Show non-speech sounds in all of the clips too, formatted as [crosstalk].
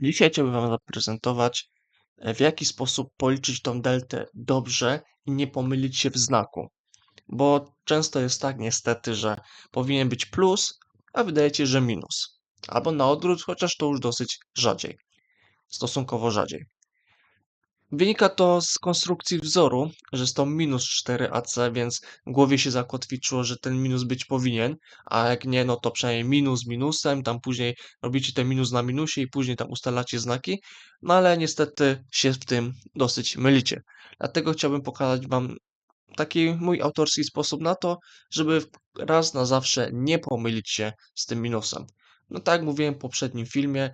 Dzisiaj chciałbym Wam zaprezentować, e, w jaki sposób policzyć tą deltę dobrze i nie pomylić się w znaku. Bo często jest tak niestety, że powinien być plus, a wydaje się, że minus. Albo na odwrót, chociaż to już dosyć rzadziej. Stosunkowo rzadziej. Wynika to z konstrukcji wzoru, że jest to minus 4ac, więc w głowie się zakotwiczyło, że ten minus być powinien, a jak nie, no to przynajmniej minus minusem, tam później robicie ten minus na minusie i później tam ustalacie znaki, no ale niestety się w tym dosyć mylicie. Dlatego chciałbym pokazać Wam taki mój autorski sposób na to, żeby raz na zawsze nie pomylić się z tym minusem. No tak jak mówiłem w poprzednim filmie,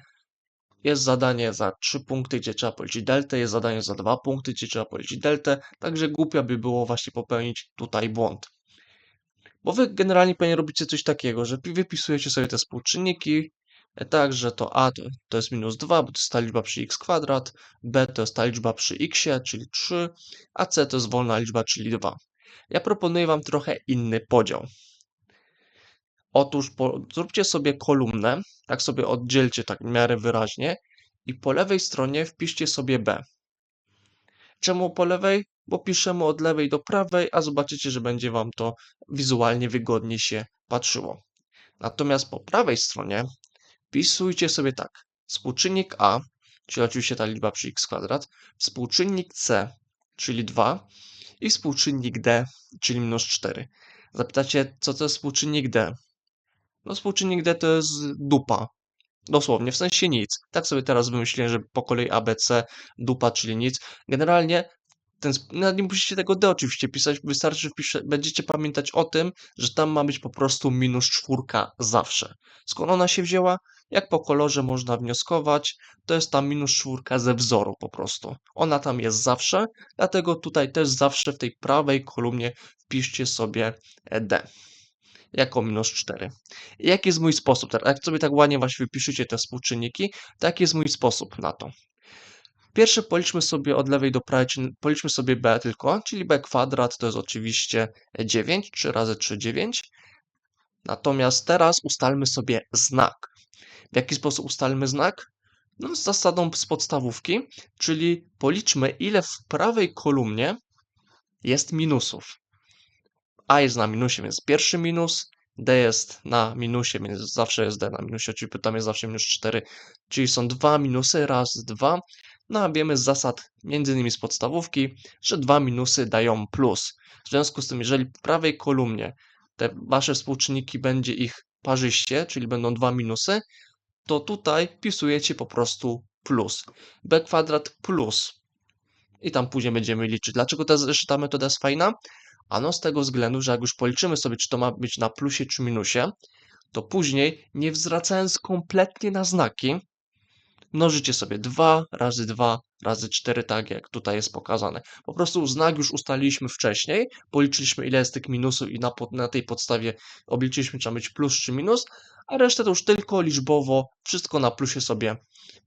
jest zadanie za 3 punkty, gdzie trzeba policzyć deltę, jest zadanie za 2 punkty, gdzie trzeba policzyć deltę, także głupio by było właśnie popełnić tutaj błąd. Bo wy generalnie pewnie robicie coś takiego, że wypisujecie sobie te współczynniki, e, tak, że to a to, to jest minus 2, bo to jest ta liczba przy x kwadrat, b to jest ta liczba przy x, czyli 3, a c to jest wolna liczba, czyli 2. Ja proponuję wam trochę inny podział. Otóż po, zróbcie sobie kolumnę, tak sobie oddzielcie tak w miarę wyraźnie i po lewej stronie wpiszcie sobie B. Czemu po lewej? Bo piszemy od lewej do prawej, a zobaczycie, że będzie Wam to wizualnie wygodnie się patrzyło. Natomiast po prawej stronie wpisujcie sobie tak. Współczynnik A, czyli oczywiście ta liczba przy x kwadrat, współczynnik C, czyli 2 i współczynnik D, czyli minus 4. Zapytacie, co to jest współczynnik D? No współczynnik D to jest dupa. Dosłownie, w sensie nic. Tak sobie teraz wymyśliłem, że po kolei ABC, dupa, czyli nic. Generalnie ten, no nie musicie tego D oczywiście pisać, wystarczy, wpisze, będziecie pamiętać o tym, że tam ma być po prostu minus czwórka zawsze. Skąd ona się wzięła? Jak po kolorze można wnioskować, to jest ta minus czwórka ze wzoru po prostu. Ona tam jest zawsze, dlatego tutaj też zawsze w tej prawej kolumnie wpiszcie sobie D jako minus 4. I jaki jest mój sposób? Jak sobie tak ładnie właśnie wypiszecie te współczynniki, tak jest mój sposób na to. Pierwsze policzmy sobie od lewej do prawej, policzmy sobie b tylko, czyli b kwadrat to jest oczywiście 9, 3 razy 3, 9. Natomiast teraz ustalmy sobie znak. W jaki sposób ustalmy znak? No z zasadą z podstawówki, czyli policzmy ile w prawej kolumnie jest minusów. A jest na minusie, więc pierwszy minus, D jest na minusie, więc zawsze jest D na minusie, czyli tam jest zawsze minus 4, czyli są dwa minusy, raz, dwa. No a wiemy z zasad, między innymi z podstawówki, że dwa minusy dają plus. W związku z tym, jeżeli w prawej kolumnie te wasze współczynniki będzie ich parzyście, czyli będą dwa minusy, to tutaj wpisujecie po prostu plus. B kwadrat plus. I tam później będziemy liczyć. Dlaczego ta, ta metoda jest fajna? Ano z tego względu, że jak już policzymy sobie, czy to ma być na plusie czy minusie, to później, nie zwracając kompletnie na znaki, mnożycie sobie 2 razy 2 razy 4, tak jak tutaj jest pokazane. Po prostu znak już ustaliliśmy wcześniej, policzyliśmy ile jest tych minusów i na, na tej podstawie obliczyliśmy, czy ma być plus czy minus, a resztę to już tylko liczbowo wszystko na plusie sobie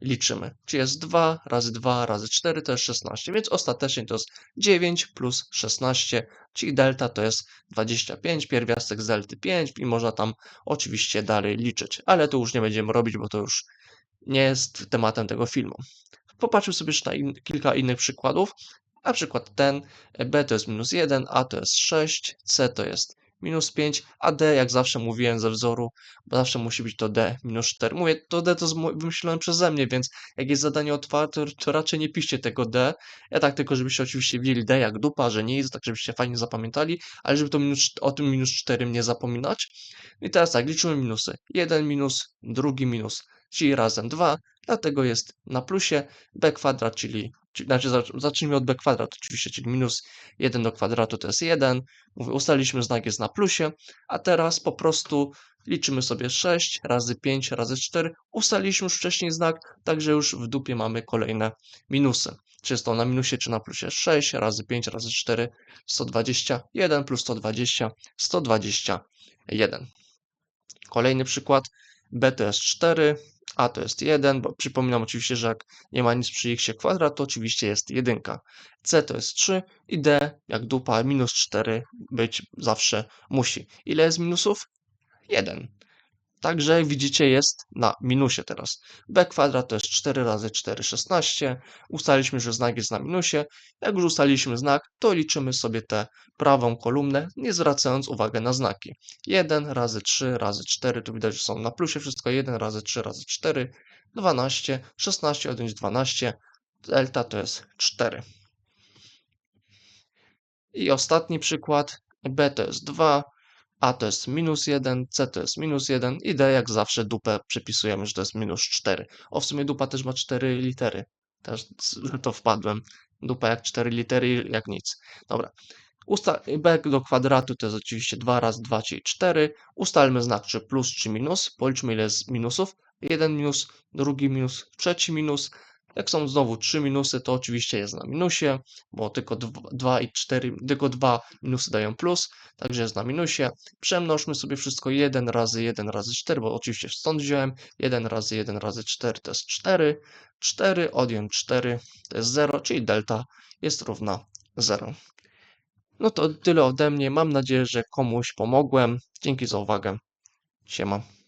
liczymy. Czyli jest 2 razy 2 razy 4 to jest 16, więc ostatecznie to jest 9 plus 16, czyli delta to jest 25, pierwiastek z delty 5 i można tam oczywiście dalej liczyć, ale to już nie będziemy robić, bo to już nie jest tematem tego filmu. Popatrzmy sobie jeszcze na in, kilka innych przykładów. Na przykład ten B to jest minus 1, A to jest 6, C to jest minus 5, a D, jak zawsze mówiłem ze wzoru, bo zawsze musi być to D minus 4. Mówię, to D to wymyślone przeze mnie, więc jak jest zadanie otwarte, to raczej nie piszcie tego D. Ja tak tylko, żebyście oczywiście wiedzieli D jak dupa, że nie jest, tak żebyście fajnie zapamiętali, ale żeby to minus, o tym minus 4 nie zapominać. I teraz tak, liczymy minusy. Jeden minus, drugi minus, czyli razem 2, dlatego jest na plusie b kwadrat, czyli, znaczy zacznijmy od b kwadrat oczywiście, czyli minus 1 do kwadratu to jest 1. Mówię, ustaliliśmy znak jest na plusie, a teraz po prostu liczymy sobie 6 razy 5 razy 4. Ustaliliśmy już wcześniej znak, także już w dupie mamy kolejne minusy. Czy jest to na minusie, czy na plusie? 6 razy 5 razy 4, 121 plus 120, 121. Kolejny przykład. B to jest 4, a to jest 1, bo przypominam oczywiście, że jak nie ma nic przy x kwadrat, to oczywiście jest 1. C to jest 3 i D, jak dupa, minus 4 być zawsze musi. Ile jest minusów? 1. Także widzicie jest na minusie teraz. b kwadrat to jest 4 razy 4, 16. Ustaliliśmy, że znak jest na minusie. Jak już ustaliliśmy znak, to liczymy sobie tę prawą kolumnę, nie zwracając uwagi na znaki. 1 razy 3 razy 4, tu widać, że są na plusie wszystko. 1 razy 3 razy 4, 12, 16 odjąć 12, delta to jest 4. I ostatni przykład, b to jest 2, a to jest minus 1, c to jest minus 1 i d jak zawsze dupę przypisujemy, że to jest minus 4. O, w sumie dupa też ma 4 litery. Też [laughs] to wpadłem. Dupa jak 4 litery, jak nic. Dobra. Usta b do kwadratu to jest oczywiście 2 razy 2, czyli 4. Ustalmy znak czy plus czy minus. Policzmy ile jest minusów. Jeden minus, drugi minus, trzeci minus. Jak są znowu trzy minusy, to oczywiście jest na minusie, bo tylko 2 i 4, tylko 2 minusy dają plus, także jest na minusie. Przemnożmy sobie wszystko 1 razy 1 razy 4, bo oczywiście stąd wziąłem. 1 razy 1 razy 4 to jest 4. 4 odjąć 4 to jest 0, czyli delta jest równa 0. No to tyle ode mnie. Mam nadzieję, że komuś pomogłem. Dzięki za uwagę. Siema.